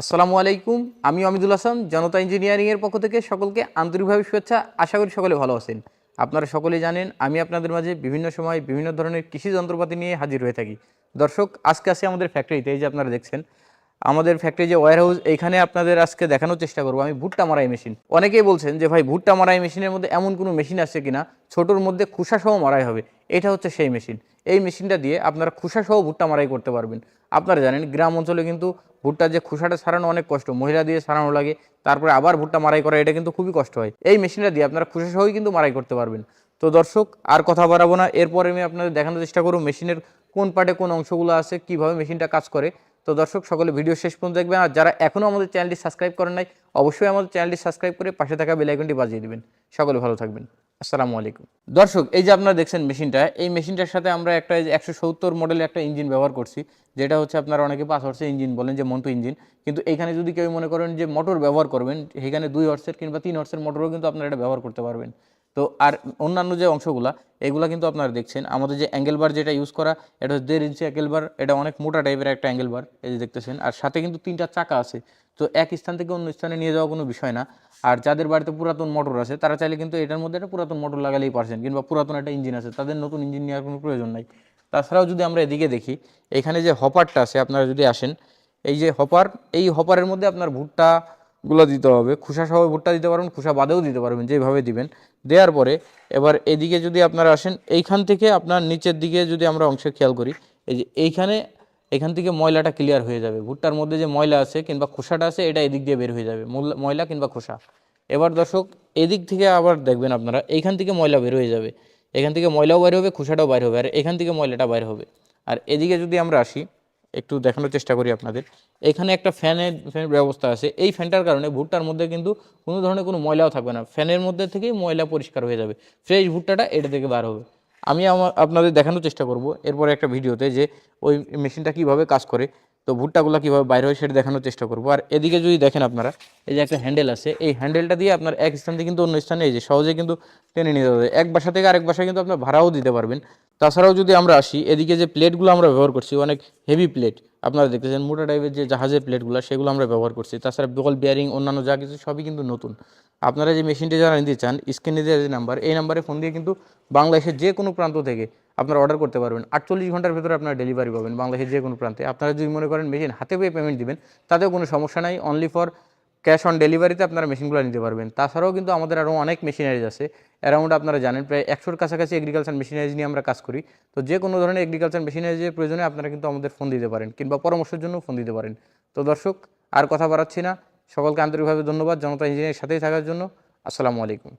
আসসালামু আলাইকুম, আমি অমিদুল হাসান, জনতা ইঞ্জিনিয়ারিংয়ের পক্ষ থেকে সকলকে আন্তরিকভাবে শুভেচ্ছা। আশা করি সকলে ভালো আছেন। আপনারা সকলে জানেন, আমি আপনাদের মাঝে বিভিন্ন সময় বিভিন্ন ধরনের কৃষি যন্ত্রপাতি নিয়ে হাজির হয়ে থাকি। দর্শক, আজকে আসি আমাদের ফ্যাক্টরিতে এই যে আপনারা দেখছেন, আমাদের ফ্যাক্টরি যে ওয়ার হাউস এইখানে আপনাদের আজকে দেখানোর চেষ্টা করব আমি ভুট্টা মারাই মেশিন অনেকেই বলছেন যে, ভাই, ভুট্টা মারাই মেশিনের মধ্যে এমন কোনো মেশিন আছে কিনা? ছোটোর মধ্যে খুসা সহ মারাই হবে। এটা হচ্ছে সেই মেশিন এই মেশিনটা দিয়ে আপনারা খুসা সহ ভুট্টা মারাই করতে পারবেন। আপনারা জানেন, গ্রাম অঞ্চলে কিন্তু ভুট্টার যে খুসাটা সারানো অনেক কষ্ট, মহিলা দিয়ে সারানো লাগে, তারপরে আবার ভুট্টা মারাই করা, এটা কিন্তু খুবই কষ্ট হয়। এই মেশিনটা দিয়ে আপনারা খুশা সহই কিন্তু মারাই করতে পারবেন। তো দর্শক, আর কথা বাড়াবো না, এরপরে আমি আপনাদের দেখানোর চেষ্টা করব মেশিনের কোন পার্টে কোন অংশগুলো আছে, কীভাবে মেশিনটা কাজ করে। তো দর্শক, সকলে ভিডিও শেষ পর্যন্ত দেখবেন, আর যারা এখনও আমাদের চ্যানেলটি সাবস্ক্রাইব করেন নাই, অবশ্যই আমাদের চ্যানেলটি সাবস্ক্রাইব করে পাশে থাকা বেল আইকনটি বাজিয়ে দেবেন। সকলে ভালো থাকবেন। আসসালামু আলাইকুম। দর্শক, এই যে আপনারা দেখছেন মেশিনটা, এই মেশিনটার সাথে আমরা একটা একশো সত্তর মডেলের একটা ইঞ্জিন ব্যবহার করছি, যেটা হচ্ছে আপনারা অনেকে পাঁচ হর্সের ইঞ্জিন বলেন যে মন্টু ইঞ্জিন কিন্তু এখানে যদি কেউ মনে করেন যে মোটর ব্যবহার করবেন এখানে দুই হর্সের কিংবা তিন হর্সের মোটরও কিন্তু আপনারা এটা ব্যবহার করতে পারবেন। তো আর অন্যান্য যে অংশগুলা, এগুলা কিন্তু আপনারা দেখছেন। আমাদের যে অ্যাঙ্গেল বার যেটা ইউজ করা, এটা হচ্ছে দেড় ইঞ্চি অ্যাঙ্গেল বার এটা অনেক মোটা টাইপের একটা অ্যাঙ্গেল বার এই যে দেখতেছেন। আর সাথে কিন্তু তিনটা চাকা আছে। তো এক স্থান থেকে অন্য স্থানে নিয়ে যাওয়া কোনো বিষয় না। আর যাদের বাড়িতে পুরাতন মোটর আছে, তারা চাইলে কিন্তু এটার মধ্যে একটা পুরাতন মোটর লাগালেই পারছেন, কিংবা পুরাতন একটা ইঞ্জিন আছে, তাদের নতুন ইঞ্জিন নেওয়ার কোনো প্রয়োজন নাই। তাছাড়াও যদি আমরা এদিকে দেখি, এখানে যে হপারটা আছে, আপনারা যদি আসেন, এই যে হপার এই হপারের মধ্যে আপনার ভুট্টা গুলো দিতে হবে। খুসা সহ ভুট্টা দিতে পারবেন, খুসা বাদেও দিতে পারবেন, যেভাবে দিবেন। দেওয়ার পরে এবার এদিকে যদি আপনারা আসেন, এইখান থেকে আপনার নিচের দিকে যদি আমরা অংশে খেয়াল করি, এই যে এইখানে, এখান থেকে ময়লাটা ক্লিয়ার হয়ে যাবে। ভুট্টার মধ্যে যে ময়লা আছে কিংবা খোসাটা আছে, এটা এদিক দিয়ে বের হয়ে যাবে ময়লা কিংবা খোসা। এবার দর্শক, এদিক থেকে আবার দেখবেন আপনারা, এইখান থেকে ময়লা বের হয়ে যাবে। এখান থেকে ময়লাও বাইর হবে, খোসাটাও বাইর হবে, আর এখান থেকে ময়লাটা বাইর হবে। আর এদিকে যদি আমরা আসি একটু দেখানোর চেষ্টা করি আপনাদের। এখানে একটা ফ্যানের ফ্যানের ব্যবস্থা আছে। এই ফ্যানটার কারণে ভুট্টার মধ্যে কিন্তু কোনো ধরনের কোনো ময়লাও থাকবে না। ফ্যানের মধ্যে থেকেই ময়লা পরিষ্কার হয়ে যাবে। ফ্রেশ ভুট্টাটা এটা থেকে বার হবে। আমি আমার আপনাদের দেখানোর চেষ্টা করব এরপরে একটা ভিডিওতে যে ওই মেশিনটা কীভাবে কাজ করে, তো ভুট্টাগুলো কীভাবে বাইরে হয় সেটা দেখানোর চেষ্টা করব। আর এদিকে যদি দেখেন আপনারা, এই যে একটা হ্যান্ডেল আছে, এই হ্যান্ডেলটা দিয়ে আপনার এক স্থান থেকে কিন্তু অন্য স্থানে এই যে সহজে কিন্তু টেনে নিতে হবে। এক বাসা থেকে আরেক বাসায় কিন্তু আপনার ভাড়াও দিতে পারবেন। তাছাড়াও যদি আমরা আসি, এদিকে যে প্লেটগুলো আমরা ব্যবহার করছি, অনেক হেভি প্লেট আপনারা দেখতেছেন মোটা টাইপের যে জাহাজের প্লেটগুলো, সেগুলো আমরা ব্যবহার করছি। তাছাড়া বল বিয়ারিং অন্যান্য যা কিছু, সবই কিন্তু নতুন। আপনারা যে মেশিনটি যারা নিতে চান স্ক্রিনে দেওয়া যে নাম্বার এই নাম্বারে ফোন দিয়ে কিন্তু বাংলাদেশের যে কোনো প্রান্ত থেকে আপনারা অর্ডার করতে পারবেন। আটচল্লিশ ঘণ্টার ভেতরে আপনারা ডেলিভারি পাবেন বাংলাদেশের যে কোনো প্রান্তে। আপনারা যদি মনে করেন মেশিন হাতে পেয়ে পেমেন্ট দিবেন, তাতেও কোনো সমস্যা নাই। অনলি ফর ক্যাশ অন ডেলিভারিতে আপনারা মেশিনগুলো নিতে পারবেন। তাছাড়াও কিন্তু আমাদের আরও অনেক মেশিনারিজ আছে। অ্যারাউন্ড আপনারা জানেন, প্রায় একশোর কাছাকাছি এগ্রিকালচার মেশিনারিজ নিয়ে আমরা কাজ করি। তো যে কোনো ধরনের এগ্রিকালচার মেশিনারিজের প্রয়োজনে আপনারা কিন্তু আমাদের ফোন দিতে পারেন কিংবা পরামর্শের জন্য ফোন দিতে পারেন। তো দর্শক, আর কথা বাড়াচ্ছি না। সকলকে আন্তরিকভাবে ধন্যবাদ। জনতা ইঞ্জিনিয়ারের সাথেই থাকার জন্য। আসসালামু আলাইকুম।